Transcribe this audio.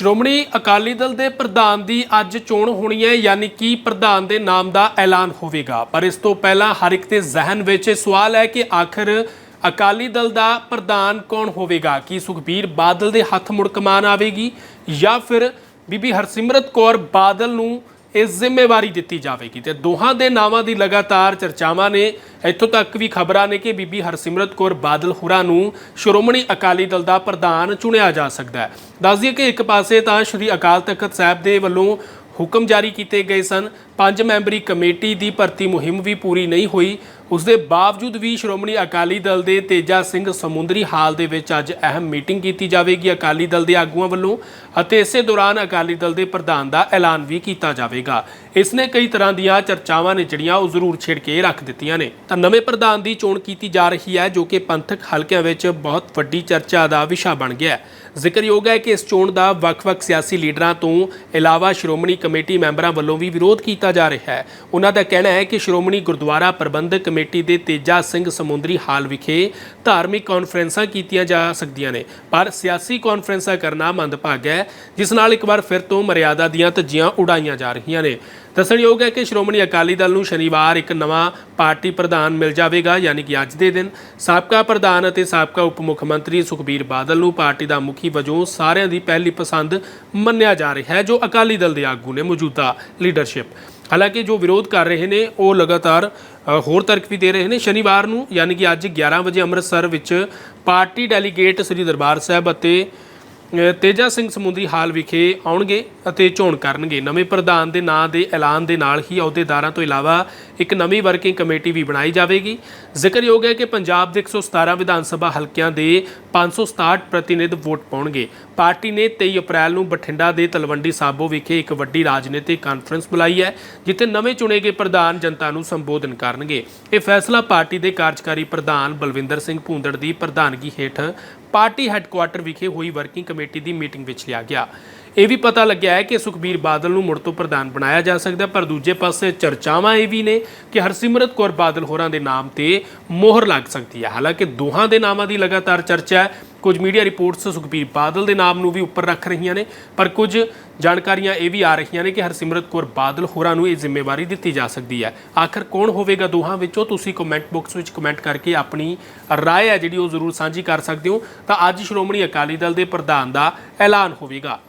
ਸ਼੍ਰੋਮਣੀ ਅਕਾਲੀ ਦਲ ਦੇ ਪ੍ਰਧਾਨ ਦੀ ਅੱਜ ਚੋਣ ਹੋਣੀ ਹੈ, ਯਾਨੀ ਕਿ ਪ੍ਰਧਾਨ ਦੇ ਨਾਮ ਦਾ ਐਲਾਨ ਹੋਵੇਗਾ। ਪਰ ਇਸ ਤੋਂ ਪਹਿਲਾਂ ਹਰ ਇੱਕ ਦੇ ਜ਼ਿਹਨ ਵਿੱਚ ਇਹ ਸਵਾਲ ਹੈ ਕਿ ਆਖਰ ਅਕਾਲੀ ਦਲ ਦਾ ਪ੍ਰਧਾਨ ਕੌਣ ਹੋਵੇਗਾ? ਕੀ ਸੁਖਬੀਰ ਬਾਦਲ ਦੇ ਹੱਥ ਮੁੜ ਕਮਾਨ ਆਵੇਗੀ ਜਾਂ ਫਿਰ ਬੀਬੀ ਹਰਸਿਮਰਤ ਕੌਰ ਬਾਦਲ ਨੂੰ ਇਹ ਜ਼ਿੰਮੇਵਾਰੀ ਦਿੱਤੀ ਜਾਵੇਗੀ ਤੇ ਦੋਹਾਂ ਦੇ ਨਾਵਾਂ ਦੀ ਲਗਾਤਾਰ ਚਰਚਾਵਾਂ ਨੇ ਇੱਥੋਂ ਤੱਕ ਵੀ ਖਬਰਾਂ ਨੇ ਕਿ ਬੀਬੀ ਹਰਸਿਮਰਤ ਕੌਰ ਬਾਦਲ ਹੁਰਾਂ ਨੂੰ ਸ਼੍ਰੋਮਣੀ ਅਕਾਲੀ ਦਲ ਦਾ ਪ੍ਰਧਾਨ ਚੁਣਿਆ ਜਾ ਸਕਦਾ ਹੈ। ਦੱਸ ਦਈਏ ਕਿ ਇੱਕ ਪਾਸੇ ਤਾਂ ਸ਼੍ਰੀ ਅਕਾਲ ਤਖਤ ਸਾਹਿਬ ਦੇ ਵੱਲੋਂ ਹੁਕਮ ਜਾਰੀ ਕੀਤੇ ਗਏ ਸਨ। ਪੰਜ ਮੈਂਬਰੀ ਕਮੇਟੀ ਦੀ ਭਰਤੀ ਮੁਹਿੰਮ ਵੀ ਪੂਰੀ ਨਹੀਂ ਹੋਈ। ਉਸ ਦੇ ਬਾਵਜੂਦ ਵੀ ਸ਼੍ਰੋਮਣੀ ਅਕਾਲੀ ਦਲ ਦੇ ਤੇਜਾ ਸਿੰਘ ਸਮੁੰਦਰੀ ਹਾਲ ਦੇ ਵਿੱਚ ਅੱਜ ਅਹਿਮ ਮੀਟਿੰਗ ਕੀਤੀ ਜਾਵੇਗੀ ਅਕਾਲੀ ਦਲ ਦੇ ਆਗੂਆਂ ਵੱਲੋਂ ਅਤੇ ਇਸੇ ਦੌਰਾਨ ਅਕਾਲੀ ਦਲ ਦੇ ਪ੍ਰਧਾਨ ਦਾ ਐਲਾਨ ਵੀ ਕੀਤਾ ਜਾਵੇਗਾ। ਇਸ ਨੇ ਕਈ ਤਰ੍ਹਾਂ ਦੀਆਂ ਚਰਚਾਵਾਂ ਨੇ ਜਿਹੜੀਆਂ ਉਹ ਜ਼ਰੂਰ ਛੇੜ ਕੇ ਰੱਖ ਦਿੱਤੀਆਂ ਨੇ। ਤਾਂ ਨਵੇਂ ਪ੍ਰਧਾਨ ਦੀ ਚੋਣ ਕੀਤੀ ਜਾ ਰਹੀ ਹੈ, ਜੋ ਕਿ ਪੰਥਕ ਹਲਕਿਆਂ ਵਿੱਚ ਬਹੁਤ ਵੱਡੀ ਚਰਚਾ ਦਾ ਵਿਸ਼ਾ ਬਣ ਗਿਆ ਹੈ। ਜ਼ਿਕਰਯੋਗ ਹੈ ਕਿ ਇਸ ਚੋਣ ਦਾ ਵੱਖ-ਵੱਖ ਸਿਆਸੀ ਲੀਡਰਾਂ ਤੋਂ ਇਲਾਵਾ ਸ਼੍ਰੋਮਣੀ ਕਮੇਟੀ ਮੈਂਬਰਾਂ ਵੱਲੋਂ ਵੀ ਵਿਰੋਧ ਕੀਤਾ ਜਾ ਰਿਹਾ ਹੈ। ਉਹਨਾਂ ਦਾ ਕਹਿਣਾ ਹੈ ਕਿ ਸ਼੍ਰੋਮਣੀ ਗੁਰਦੁਆਰਾ ਪ੍ਰਬੰਧਕ ਕਮੇਟੀ ਦੇ ਤੇਜਾ ਸਿੰਘ ਸਮੁੰਦਰੀ ਹਾਲ ਵਿਖੇ ਧਾਰਮਿਕ ਕਾਨਫਰੰਸਾਂ ਕੀਤੀਆਂ ਜਾ ਸਕਦੀਆਂ ਨੇ, ਪਰ ਸਿਆਸੀ ਕਾਨਫਰੰਸਾਂ ਕਰਨਾ ਮੰਦਭਾਗਾ ਹੈ, ਜਿਸ ਨਾਲ ਇੱਕ ਵਾਰ ਫਿਰ ਤੋਂ ਮਰਿਆਦਾ ਦੀਆਂ ਧੱਜੀਆਂ ਉਡਾਈਆਂ ਜਾ ਰਹੀਆਂ ਨੇ। ਦੱਸਣਯੋਗ ਹੈ ਕਿ ਸ਼੍ਰੋਮਣੀ ਅਕਾਲੀ ਦਲ ਨੂੰ ਸ਼ਨੀਵਾਰ ਇੱਕ ਨਵਾਂ ਪਾਰਟੀ ਪ੍ਰਧਾਨ ਮਿਲ ਜਾਵੇਗਾ, ਯਾਨੀ ਕਿ ਅੱਜ ਦੇ ਦਿਨ। ਸਾਬਕਾ ਪ੍ਰਧਾਨ ਅਤੇ ਸਾਬਕਾ ਉਪ ਮੁੱਖ ਮੰਤਰੀ ਸੁਖਬੀਰ ਬਾਦਲ ਨੂੰ ਪਾਰਟੀ ਦਾ ਮੁਖੀ ਵਜੋਂ ਸਾਰਿਆਂ ਦੀ ਪਹਿਲੀ ਪਸੰਦ ਮੰਨਿਆ ਜਾ ਰਿਹਾ ਹੈ, ਜੋ ਅਕਾਲੀ ਦਲ ਦੇ ਆਗੂ ਨੇ ਮੌਜੂਦਾ ਲੀਡਰਸ਼ਿਪ। ਹਾਲਾਂਕਿ ਜੋ ਵਿਰੋਧ ਕਰ ਰਹੇ ਨੇ, ਉਹ ਲਗਾਤਾਰ ਹੋਰ ਤਰਕ ਵੀ ਦੇ ਰਹੇ ਨੇ। ਸ਼ਨੀਵਾਰ ਨੂੰ, ਯਾਨੀ ਕਿ ਅੱਜ 11 ਵਜੇ ਅੰਮ੍ਰਿਤਸਰ ਵਿੱਚ ਪਾਰਟੀ ਡੈਲੀਗੇਟ ਸ੍ਰੀ ਦਰਬਾਰ ਸਾਹਿਬ ਅਤੇ ਤੇਜਾ ਸਿੰਘ ਸਮੁੰਦਰੀ ਹਾਲ ਵਿਖੇ ਆਉਣਗੇ। ਅਤੇ ਚੋਣ ਕਰਨਗੇ। ਨਵੇਂ ਪ੍ਰਧਾਨ ਦੇ ਨਾਂ ਦੇ ਐਲਾਨ ਦੇ ਨਾਲ ਹੀ ਅਹੁਦੇਦਾਰਾਂ ਤੋਂ ਇਲਾਵਾ ਇੱਕ ਨਵੀਂ ਵਰਕਿੰਗ ਕਮੇਟੀ ਵੀ ਬਣਾਈ ਜਾਵੇਗੀ। ਜ਼ਿਕਰਯੋਗ ਹੈ ਕਿ ਪੰਜਾਬ ਦੇ 117 ਵਿਧਾਨ ਸਭਾ ਹਲਕਿਆਂ ਦੇ 567 ਪ੍ਰਤੀਨਿਧ ਵੋਟ ਪਾਉਣਗੇ। ਪਾਰਟੀ ਨੇ 23 ਅਪ੍ਰੈਲ ਨੂੰ ਬਠਿੰਡਾ ਦੇ ਤਲਵੰਡੀ ਸਾਬੋ ਵਿਖੇ ਇੱਕ ਵੱਡੀ ਰਾਜਨੀਤਿਕ ਕਾਨਫਰੰਸ ਬੁਲਾਈ ਹੈ, ਜਿੱਥੇ ਨਵੇਂ ਚੁਣੇ ਗਏ ਪ੍ਰਧਾਨ ਜਨਤਾ ਨੂੰ ਸੰਬੋਧਨ ਕਰਨਗੇ। ਇਹ ਫੈਸਲਾ ਪਾਰਟੀ ਦੇ ਕਾਰਜਕਾਰੀ ਪ੍ਰਧਾਨ ਬਲਵਿੰਦਰ ਸਿੰਘ ਭੂੰਦੜ ਦੀ ਪ੍ਰਧਾਨਗੀ ਹੇਠ ਪਾਰਟੀ ਹੈੱਡਕੁਆਟਰ ਵਿਖੇ ਹੋਈ ਵਰਕਿੰਗ ਕਮੇਟੀ ਦੀ ਮੀਟਿੰਗ ਵਿੱਚ ਲਿਆ ਗਿਆ। ਇਹ ਵੀ ਪਤਾ ਲੱਗਿਆ ਹੈ ਕਿ ਸੁਖਬੀਰ ਬਾਦਲ ਨੂੰ ਮੁੜ ਤੋਂ ਪ੍ਰਧਾਨ ਬਣਾਇਆ ਜਾ ਸਕਦਾ ਪਰ ਦੂਜੇ ਪਾਸੇ ਚਰਚਾਵਾਂ ਇਹ ਵੀ ਨੇ ਕਿ ਹਰਸਿਮਰਤ ਕੌਰ ਬਾਦਲ ਹੋਰਾਂ ਦੇ ਨਾਮ ਤੇ ਮੋਹਰ ਲੱਗ ਸਕਦੀ ਹੈ। ਹਾਲਾਂਕਿ ਦੋਹਾਂ ਦੇ ਨਾਮਾਂ ਦੀ ਲਗਾਤਾਰ ਚਰਚਾ ਹੈ। ਕੁਝ ਮੀਡੀਆ ਰਿਪੋਰਟਸ ਸੁਖਬੀਰ ਬਾਦਲ ਦੇ ਨਾਮ ਨੂੰ ਵੀ ਉੱਪਰ ਰੱਖ ਰਹੀਆਂ ਨੇ, ਪਰ ਕੁਝ ਜਾਣਕਾਰੀਆਂ ਇਹ ਵੀ ਆ ਰਹੀਆਂ ਨੇ ਕਿ ਹਰਸਿਮਰਤ ਕੌਰ ਬਾਦਲ ਹੋਰਾਂ ਨੂੰ ਇਹ ਜ਼ਿੰਮੇਵਾਰੀ ਦਿੱਤੀ ਜਾ ਸਕਦੀ ਹੈ। ਆਖਰ ਕੌਣ ਹੋਵੇਗਾ ਦੋਹਾਂ ਵਿੱਚੋਂ? ਤੁਸੀਂ ਕਮੈਂਟ ਬਾਕਸ ਵਿੱਚ ਕਮੈਂਟ ਕਰਕੇ ਆਪਣੀ ਰਾਏ ਹੈ ਜਿਹੜੀ ਉਹ ਜ਼ਰੂਰ ਸਾਂਝੀ ਕਰ ਸਕਦੇ ਹੋ। ਤਾਂ ਅੱਜ ਸ਼੍ਰੋਮਣੀ ਅਕਾਲੀ ਦਲ ਦੇ ਪ੍ਰਧਾਨ ਦਾ ਐਲਾਨ ਹੋਵੇਗਾ।